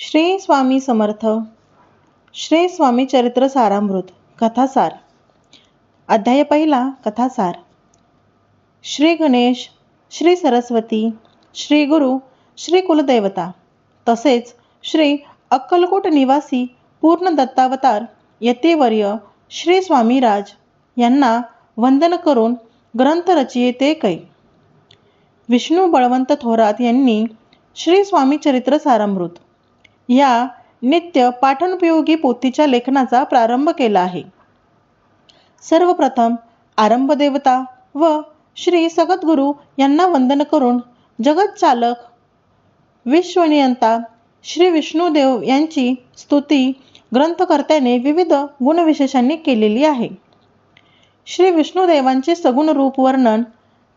श्री स्वामी समर्थ. श्री स्वामी चरित्र सारामृत कथासार. अध्याय पहिला कथासार. श्री गणेश श्री सरस्वती श्री गुरु श्री कुलदेवता तसेच श्री अक्कलकोट निवासी पूर्ण दत्तावतार यतेवर्य श्री स्वामीराज यांना वंदन करून ग्रंथ रचयिते कै विष्णू बळवंत थोरात यांनी श्री स्वामी चरित्र सारामृत. या नित्य पाठनोपयोगी पोथीच्या लेखनाचा प्रारंभ केला आहे. सर्वप्रथम आरंभदेवता व श्री सगद्गुरु यांना वंदन करून जगत चालक विश्वनियंता श्री विष्णुदेव यांची स्तुती ग्रंथकर्त्याने विविध गुणविशेषांनी केलेली आहे. श्री विष्णुदेवांचे सगुण रूप वर्णन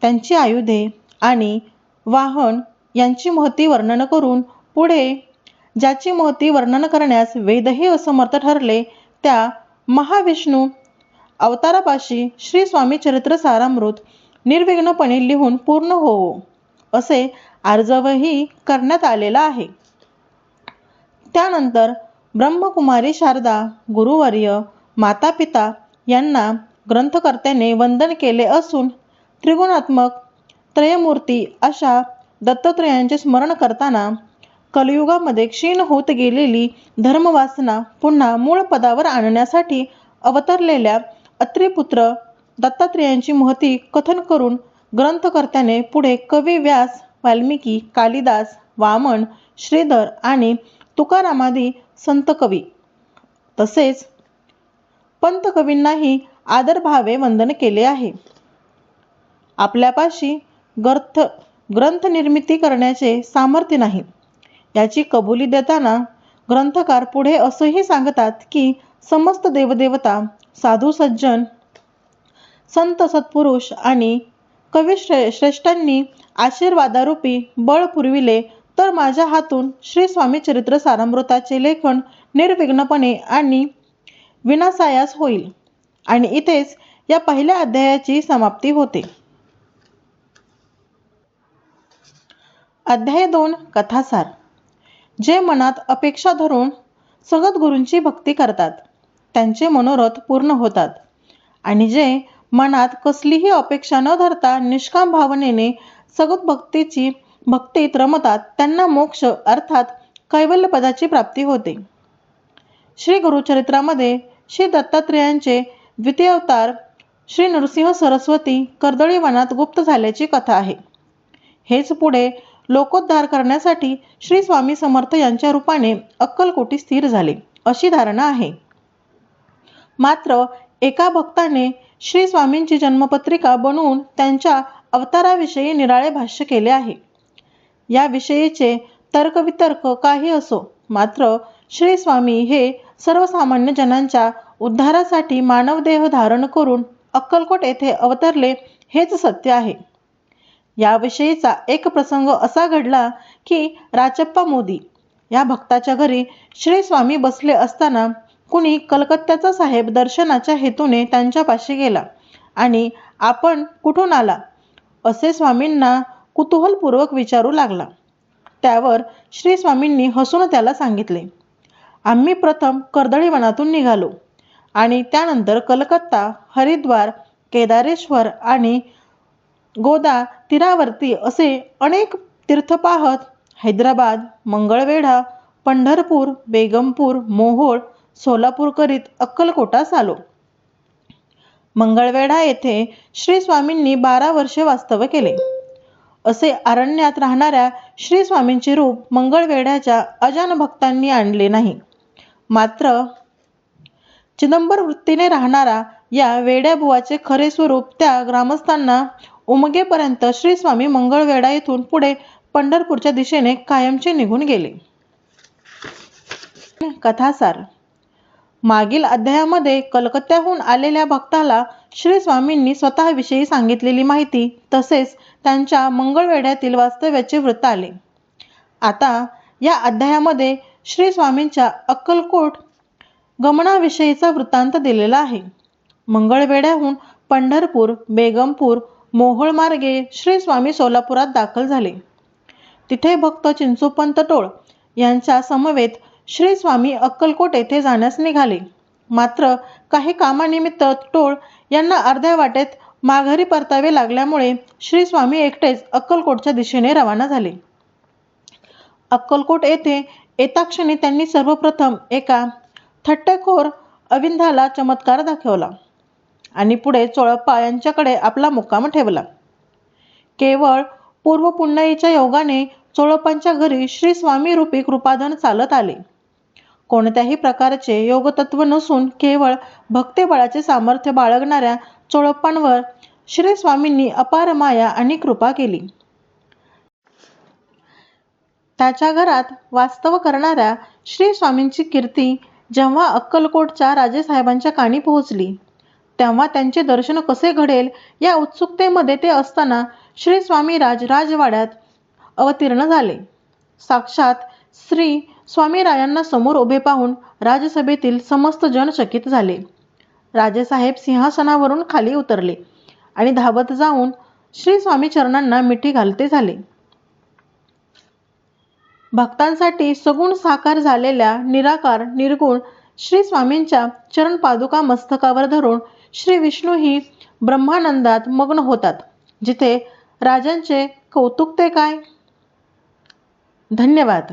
त्यांची आयुधे आणि वाहन यांची महती वर्णन करून पुढे ज्याची महती वर्णन करण्यास वेदही असमर्थ ठरले त्या महाविष्णू अवतारापाशी श्री स्वामी चरित्र सारामृत निर्विघ्नपणे लिहून पूर्ण होवो असे आर्जवही करण्यात आलेला आहे. त्यानंतर ब्रह्मकुमारी शारदा गुरुवर्य माता पिता यांना ग्रंथकर्त्याने वंदन केले असून त्रिगुणात्मक त्रयमूर्ती अशा दत्तत्रयांचे स्मरण करताना कलियुगामध्ये क्षीण होत गेलेली धर्मवासना पुन्हा मूळ पदावर आणण्यासाठी अवतरलेल्या अत्रिपुत्र दत्तात्रेयांची महती कथन करून ग्रंथकर्त्याने पुढे कवी व्यास वाल्मिकी कालिदास वामन श्रीधर आणि तुकारामादी संत कवी. तसेच पंत कवींनाही आदरभावे वंदन केले आहे. आपल्यापाशी ग्रंथ ग्रंथ निर्मिती करण्याचे सामर्थ्य नाही. याची कबुली देताना ग्रंथकार पुढे असंही सांगतात की समस्त देवदेवता साधू सज्जन संत सत्पुरुष आणि कवी श्रे श्रेष्ठांनी आशीर्वादारूपी बळ पुरविले तर माझ्या हातून श्री स्वामी चरित्र सारामृताचे लेखन निर्विघ्नपणे आणि विनासायास होईल. आणि इथेच या पहिल्या अध्यायाची समाप्ती होते. अध्याय दोन कथासार. जे मनात अपेक्षा धरून सगतगुरूंची भक्ती करतात त्यांचे मनोरथ पूर्ण होतात. आणि जे मनात कसलीही अपेक्षा न धरता निष्काम भावनेने सगत भक्तीची भक्तीत रमतात त्यांना मोक्ष अर्थात कैवल्य पदाची प्राप्ती होते. श्री गुरुचरित्रामध्ये श्री दत्तात्रेयांचे द्वितीय अवतार श्री नृसिंह सरस्वती कर्दळी वनात गुप्त झाल्याची कथा आहे. हेच पुढे लोकोद्धार करण्यासाठी श्री स्वामी समर्थ यांच्या रूपाने अक्कलकोटी स्थिर झाले अशी धारणा आहे. मात्र एका भक्ताने श्री स्वामींची जन्मपत्रिका बनवून त्यांच्या अवताराविषयी निराळे भाष्य केले आहे. याविषयीचे तर्कवितर्क काही असो मात्र श्री स्वामी हे सर्वसामान्य जनांच्या उद्धारासाठी मानवदेह धारण करून अक्कलकोट येथे अवतरले हेच सत्य आहे. याविषयीचा एक प्रसंग असा घडला की राचप्पा मोदी या भक्ताच्या घरी श्री स्वामी बसले असताना कुणी कलकत्त्याचा साहेब दर्शनाच्या हेतूने त्यांच्यापाशी गेला आणि आपण कुठून आला? असे स्वामींना कुतूहलपूर्वक विचारू लागला. त्यावर श्री स्वामींनी हसून त्याला सांगितले आम्ही प्रथम कर्दळी वनातून निघालो आणि त्यानंतर कलकत्ता हरिद्वार केदारेश्वर आणि गोदा तीरावरती असे अनेक तीर्थ पाहत हैदराबाद मंगळवेढा पंढरपूर बेगमपूर मोहोळ सोलापूर करीत अक्कलकोटास आलो मंगळवेढा येथे श्री स्वामींनी बारा वर्षे वास्तव्य केले. असे अरण्यात राहणाऱ्या श्री स्वामींचे रूप मंगळवेढ्याच्या अजान भक्तांनी आणले नाही. मात्र चिदंबर वृत्तीने राहणारा या वेड्याबुवाचे खरे स्वरूप त्या ग्रामस्थांना उमगेपर्यंत श्री स्वामी मंगळवेढा येथून पुढे पंढरपूरच्या दिशेने कायमचे निघून गेले. कथासार. मागील अध्यायामध्ये कलकत्त्याहून आलेल्या भक्ताला श्री स्वामींनी स्वतःविषयी सांगितलेली माहिती तसेच त्यांच्या मंगळवेढ्यातील वास्तव्याचे वृत्त आले. आता या अध्यायामध्ये श्री स्वामींच्या अक्कलकोट गमनाविषयीचा वृत्तांत दिलेला आहे. मंगळवेढ्याहून पंढरपूर बेगमपूर मोहोळ मार्गे श्री स्वामी सोलापुरात दाखल झाले. तिथे भक्त चिंचोपंत टोळ यांच्या समवेत श्री स्वामी अक्कलकोट येथे जाण्यास निघाले. मात्र काही कामानिमित्त टोळ यांना अर्ध्या वाटेत माघारी परतावे लागल्यामुळे श्री स्वामी एकटेच अक्कलकोटच्या दिशेने रवाना झाले. अक्कलकोट येथे येताक्षणी त्यांनी सर्वप्रथम एका थट्टेखोर अविंधाला चमत्कार दाखवला. आणि पुढे चोळप्पा यांच्याकडे आपला मुक्काम ठेवला. केवळ पूर्व पुण्याईच्या योगाने चोळप्पांच्या घरी श्री स्वामी रूपी कृपाधन चालत आले. कोणत्याही प्रकारचे योगतत्व नसून केवळ भक्तेबळाचे सामर्थ्य बाळगणाऱ्या चोळप्पांवर श्री स्वामींनी अपार माया आणि कृपा केली. त्याच्या घरात वास्तव करणाऱ्या श्री स्वामींची कीर्ती जेव्हा अक्कलकोटच्या राजेसाहेबांच्या कानी पोहोचली. तेव्हा त्यांचे दर्शन कसे घडेल या उत्सुकतेमध्ये ते असताना श्री स्वामीराज राजवाड्यात अवतीर्ण झाले. साक्षात श्री स्वामीरायांना समोर उभे पाहून राजसभेतील समस्त जन चकित झाले. राजेसाहेब सिंहासनावरून खाली उतरले आणि धावत जाऊन श्री स्वामी चरणांना मिठी घालते झाले. भक्तांसाठी सगुण साकार झालेल्या निराकार निर्गुण श्री स्वामींच्या चरण पादुका मस्तकावर धरून श्री विष्णू ही ब्रह्मानंदात मग्न होतात. जिथे राजांचे कौतुक ते काय? धन्यवाद.